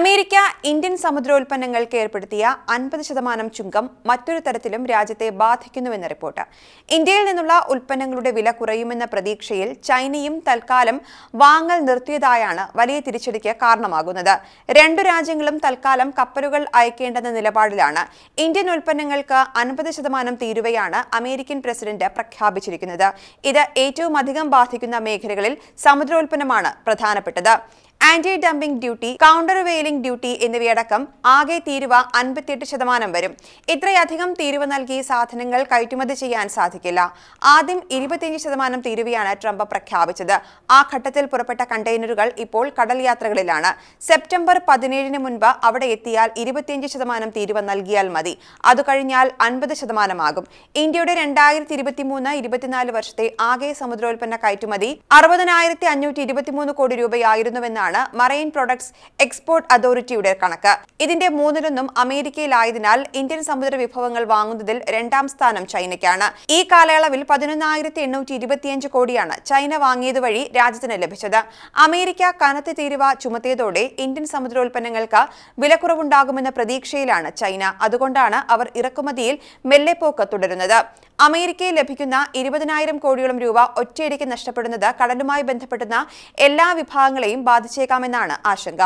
America Indian സമുദ്രോൽപ്പന്നങ്ങൾക്ക് ഏർപ്പെടുത്തിയ അൻപത് ശതമാനം ചുങ്കം മറ്റൊരു തരത്തിലും രാജ്യത്തെ ബാധിക്കുന്നുവെന്ന് റിപ്പോർട്ട്. ഇന്ത്യയിൽ നിന്നുള്ള ഉൽപ്പന്നങ്ങളുടെ വില കുറയുമെന്ന പ്രതീക്ഷയിൽ ചൈനയും തൽക്കാലം വാങ്ങൽ നിർത്തിയതായാണ് വലിയ തിരിച്ചടിക്ക് കാരണമാകുന്നത്. രണ്ടു രാജ്യങ്ങളും തൽക്കാലം കപ്പലുകൾ അയക്കേണ്ടെന്ന നിലപാടിലാണ്. ഇന്ത്യൻ ഉൽപ്പന്നങ്ങൾക്ക് അൻപത് ശതമാനം തീരുവയാണ് അമേരിക്കൻ പ്രസിഡന്റ് പ്രഖ്യാപിച്ചിരിക്കുന്നത്. ഇത് ഏറ്റവും അധികം ബാധിക്കുന്ന മേഖലകളിൽ സമുദ്രോൽപ്പന്നമാണ് പ്രധാനപ്പെട്ടത്. Anti dumping duty countervailing duty എന്നിവയടക്കം ആകെ തീരുവ അൻപത്തിയെട്ട് ശതമാനം വരും. ഇത്രയധികം തീരുവ നൽകി സാധനങ്ങൾ കയറ്റുമതി ചെയ്യാൻ സാധിക്കില്ല. ആദ്യം ഇരുപത്തിയഞ്ച് ശതമാനം തീരുവയാണ് ട്രംപ് പ്രഖ്യാപിച്ചത്. ആ ഘട്ടത്തിൽ പുറപ്പെട്ട കണ്ടെയ്നറുകൾ ഇപ്പോൾ കടൽ യാത്രകളിലാണ് സെപ്റ്റംബർ പതിനേഴിന് മുൻപ് അവിടെ എത്തിയാൽ ഇരുപത്തിയഞ്ച് ശതമാനം തീരുവ നൽകിയാൽ മതി. അത് കഴിഞ്ഞാൽ അൻപത് ശതമാനമാകും. ഇന്ത്യയുടെ രണ്ടായിരത്തി ഇരുപത്തിമൂന്ന് ഇരുപത്തിനാല് വർഷത്തെ ആകെ സമുദ്രോൽപ്പന്ന കയറ്റുമതി അറുപതിനായിരത്തി അഞ്ഞൂറ്റി ഇരുപത്തിമൂന്ന് കോടി രൂപയായിരുന്നുവെന്നാണ് മറൈൻ പ്രൊഡക്ട്സ് എക്സ്പോർട്ട് അതോറിറ്റിയുടെ കണക്ക്. ഇതിന്റെ മൂന്നിലൊന്നും അമേരിക്കയിലായതിനാൽ ഇന്ത്യൻ സമുദ്ര വിഭവങ്ങൾ വാങ്ങുന്നതിൽ രണ്ടാം സ്ഥാനം ചൈനയ്ക്കാണ്. ഈ കാലയളവിൽ പതിനൊന്നായിരത്തി എണ്ണൂറ്റി ഇരുപത്തിയഞ്ച് കോടിയാണ് ചൈന വാങ്ങിയത് വഴി രാജ്യത്തിന് ലഭിച്ചത്. അമേരിക്ക കനത്ത തീരുവ ചുമത്തിയതോടെ ഇന്ത്യൻ സമുദ്രോൽപ്പന്നങ്ങൾക്ക് വിലക്കുറവുണ്ടാകുമെന്ന പ്രതീക്ഷയിലാണ് ചൈന. അതുകൊണ്ടാണ് അവർ ഇറക്കുമതിയിൽ മെല്ലെപ്പോക്ക് തുടരുന്നത്. അമേരിക്കയിൽ ലഭിക്കുന്ന ഇരുപതിനായിരം കോടിയോളം രൂപ ഒറ്റയടിക്ക് നഷ്ടപ്പെടുന്നത് കടലുമായി ബന്ധപ്പെടുന്ന എല്ലാ വിഭാഗങ്ങളെയും ബാധിച്ചേക്കാമെന്നാണ് ആശങ്ക.